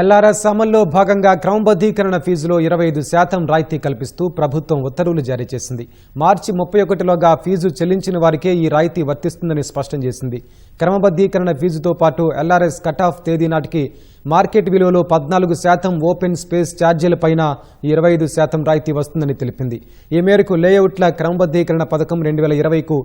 LRS అమల్లో భాగంగా క్రమబద్ధీకరణ ఫీజులో ఇరవై ఐదు శాతం రాయితీ కల్పిస్తూ ప్రభుత్వం ఉత్తర్వులు జారీ చేసింది. మార్చి ముప్పై ఒకటిలోగా ఫీజు చెల్లించిన వారికే ఈ రాయితీ వర్తిస్తుందని స్పష్టం చేసింది. క్రమబద్ధీకరణ ఫీజుతో పాటు ఎల్ఆర్ఎస్ కట్ ఆఫ్ తేదీ నాటికి మార్కెట్ విలువలో పద్నాలుగు శాతం ఓపెన్ స్పేస్ ఛార్జీలపైన ఇరవై ఐదు శాతం రాయితీ వస్తుందని తెలిపింది. ఈ మేరకు లేఅవుట్ల క్రమబద్ధీకరణ పథకం రెండు వేల ఇరవైకు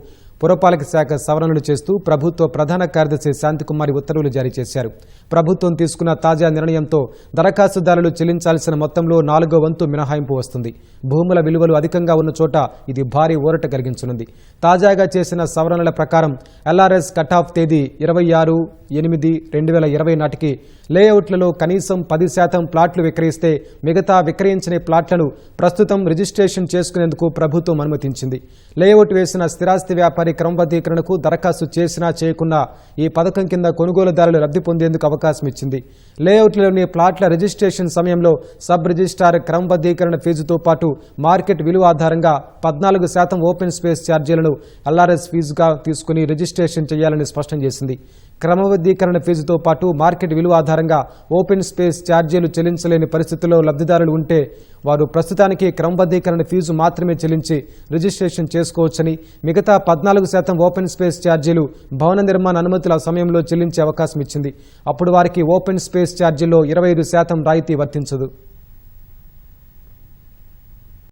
పురపాలక శాఖ సవరణలు చేస్తూ ప్రభుత్వ ప్రధాన కార్యదర్శి శాంతికుమారి ఉత్తర్వులు జారీ చేశారు. ప్రభుత్వం తీసుకున్న తాజా నిర్ణయంతో దరఖాస్తుదారులు చెల్లించాల్సిన మొత్తంలో నాలుగో వంతు మినహాయింపు వస్తుంది. భూముల విలువలు అధికంగా ఉన్న చోట ఇది భారీ ఊరట కలిగించనుంది. తాజాగా చేసిన సవరణల ప్రకారం ఎల్ఆర్ఎస్ కట్ ఆఫ్ తేదీ ఇరవై ఆరు ఎనిమిది రెండు వేల ఇరవై నాటికి లేఅవుట్లలో కనీసం పది శాతం ప్లాట్లు విక్రయిస్తే మిగతా విక్రయించని ప్లాట్లను ప్రస్తుతం రిజిస్ట్రేషన్ చేసుకునేందుకు ప్రభుత్వం అనుమతించింది. లేఅవుట్ వేసిన స్థిరాస్తి వ్యాపారి క్రమబద్ధీకరణకు దరఖాస్తు చేసినా చేయకున్నా ఈ పథకం కింద కొనుగోలుదారులు లబ్ధి పొందేందుకు అవకాశం ఇచ్చింది. లేఅవుట్లోని ప్లాట్ల రిజిస్ట్రేషన్ సమయంలో సబ్ రిజిస్ట్రార్ క్రమబద్ధీకరణ ఫీజుతో పాటు మార్కెట్ విలువ ఆధారంగా పద్నాలుగు శాతం ఓపెన్ స్పేస్ ఛార్జీలను ఎల్ఆర్ఎస్ ఫీజుగా తీసుకుని రిజిస్ట్రేషన్ చేయాలని స్పష్టం చేసింది. క్రమబద్ధీకరణ ఫీజుతో పాటు మార్కెట్ విలువ ఆధారంగా ఓపెన్ స్పేస్ ఛార్జీలు చెల్లించలేని పరిస్థితుల్లో లబ్ధిదారులు ఉంటే వారు ప్రస్తుతానికి క్రమబద్ధీకరణ ఫీజు మాత్రమే చెల్లించి రిజిస్ట్రేషన్ చేసుకోవచ్చని మిగతా పద్నాలుగు శాతం ఓపెన్ స్పేస్ ఛార్జీలు భవన నిర్మాణ అనుమతుల సమయంలో చెల్లించే అవకాశం ఇచ్చింది. అప్పుడు వారికి ఓపెన్ స్పేస్ ఛార్జీల్లో ఇరవై ఐదు శాతం రాయితీ వర్తించదు.